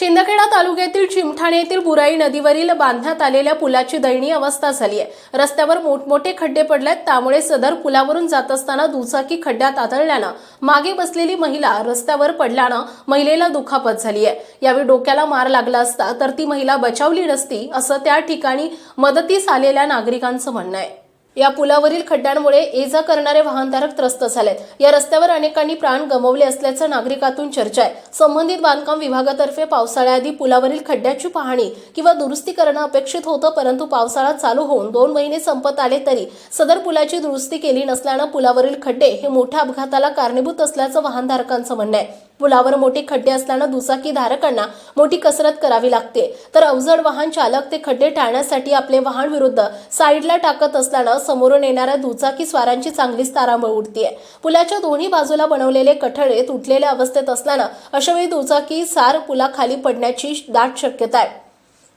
शिंदखेडा तालुक्यातील चिमठाणे येथील बुराई नदीवरील बांधण्यात आलेल्या पुलाची दयनीय अवस्था झाली आहे. रस्त्यावर मोठमोठे खड्डे पडलेत त्यामुळे सदर पुलावरून जात असताना दुचाकी खड्ड्यात आदळल्यानं मागे बसलेली महिला रस्त्यावर पडल्यानं महिलेला दुखापत झाली आहे. यावेळी डोक्याला मार लागला असता तर ती महिला बचावली नसती असं त्या ठिकाणी मदतीस आलेल्या नागरिकांचं म्हणणं आहे. या पुलावरील खड्ड्यांमुळे ये जा करणारे वाहनधारक त्रस्त झालेत. या रस्त्यावर अनेकांनी प्राण गमावले असल्याचं नागरिकातून चर्चा आहे. संबंधित बांधकाम विभागातर्फे पावसाळ्याआधी पुलावरील खड्ड्याची पाहणी किंवा दुरुस्ती करणं अपेक्षित होतं परंतु पावसाळा चालू होऊन दोन महिने संपत आले तरी सदर पुलाची दुरुस्ती केली नसल्यानं पुलावरील खड्डे हे मोठ्या अपघाताला कारणीभूत असल्याचं वाहनधारकांचं म्हणणं आहे. पुलावर मोठे खड्डे असल्यानं दुचाकी धारकांना मोठी कसरत करावी लागते. तर अवजड वाहन चालक ते खड्डे टाळण्यासाठी आपले वाहन विरुद्ध साईडला टाकत असल्यानं समोरून येणाऱ्या दुचाकी स्वारांची चांगलीच तारांबळ उडतीये. पुलाच्या दोन्ही बाजूला बनवलेले कठडे तुटलेल्या अवस्थेत असल्यानं अशावेळी दुचाकी सार पुलाखाली पडण्याची दाट शक्यता आहे.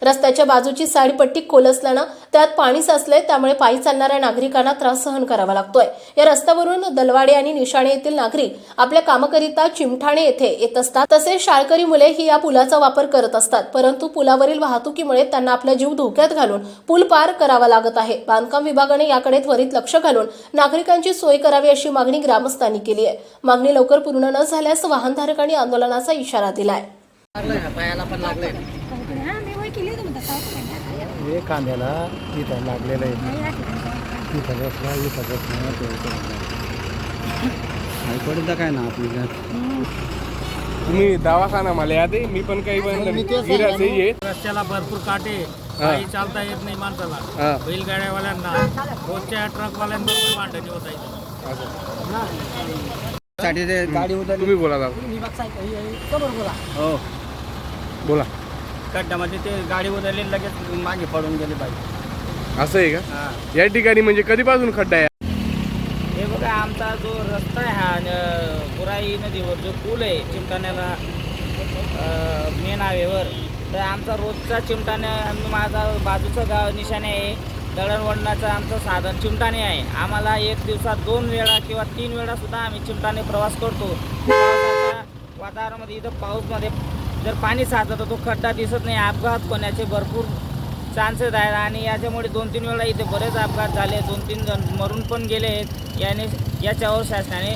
रस्त्याच्या बाजूची साईडपट्टी खोल असल्यानं त्यात पाणी साचले त्यामुळे पायी चालणाऱ्या नागरिकांना त्रास सहन करावा लागतोय. या रस्त्यावरून दलवाडे आणि निशाणे येथील नागरिक आपल्या कामाकरिता चिमठाणे येथे येत असतात. तसेच शाळकरी मुले ही या पुलाचा वापर करत असतात. परंतु पुलावरील वाहतुकीमुळे त्यांना आपला जीव धोक्यात घालून पूल पार करावा लागत आहे. बांधकाम विभागाने याकडे त्वरित लक्ष घालून नागरिकांची सोय करावी अशी मागणी ग्रामस्थांनी केली आहे. मागणी लवकर पूर्ण न झाल्यास वाहनधारकांनी आंदोलनाचा इशारा दिलाय. हा मी कांद्याला इथं लागलेलं आहे. इथं बसला इथं बसला काय ना आपली तुम्ही दवाखाना मला याद आहे मी पण काही रस्त्याला भरपूर काटे काही चालता येत नाही माणसाला. हा. बैलगाड्यावाल्यांना रोजच्या ट्रकवाल्यांबरोबर भांडणी होत ते गाडी उतरली तुम्ही बोला दादा. हो. बोला. खड्ड्यामध्ये ते गाडी उतरली लगेच मागे पडून गेले पाहिजे असं आहे का? या ठिकाणी म्हणजे कधीपासून खड्डा आहे? हे बघा आमचा जो रस्ता आहे हा न- बुराई नदीवर जो पूल आहे चिमटाण्याला मेन हायवेवर तर आमचा रोजचा चिमटाणे माझा बाजूचं गाव निशाणे आहे. दळणवळणाचं आमचं साधन चिमटाणे आहे. आम्हाला एक दिवसात दोन वेळा किंवा तीन वेळा सुद्धा आम्ही चिमटाने प्रवास करतो. पावसाच्या वातावरणामध्ये इथं पाऊसमध्ये जर पाणी साचतं तर तो खड्डा दिसत नाही अपघात होण्याचे भरपूर चान्सेस आहेत. आणि याच्यामुळे दोन तीन वेळा इथे बरेच अपघात झाले. दोन तीन जण मरून पण गेले आहेत. याने याच्यावर शासनाने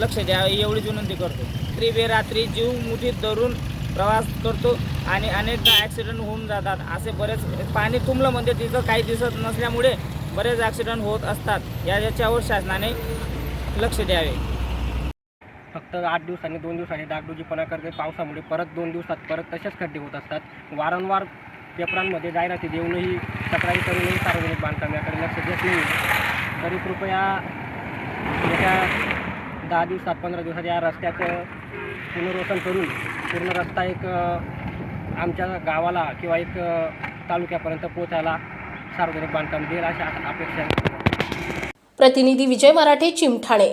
लक्ष द्यावे एवढीच विनंती करतो. रात्री जीव मुठीत धरून प्रवास करतो आणि अनेकदा ॲक्सिडेंट होऊन जातात. असे बरेच पाणी तुंबलं म्हणजे तिथं काही दिसत नसल्यामुळे बरेच ॲक्सिडेंट होत असतात. या याच्यावर शासनाने लक्ष द्यावे. फक्त आठ दिवसांनी दोन दिवसांनी डागडुजीपणा करते पावसामुळे परत दोन दिवसात परत तसेच खड्डे होत असतात. वारंवार पेपरांमध्ये जाहिराती देऊनही तक्रारी करूनही सार्वजनिक बांधकाम याकडे लक्ष देत नाही तरी कृपया येत्या दहा दिवसात पंधरा दिवसात या रस्त्याचं पुनर्वसन करून पूर्ण रस्ता एक आमच्या गावाला किंवा एक तालुक्यापर्यंत पोचायला सार्वजनिक बांधकाम देईल अशा अपेक्षा प्रतिनिधी विजय मराठे चिमठाणे.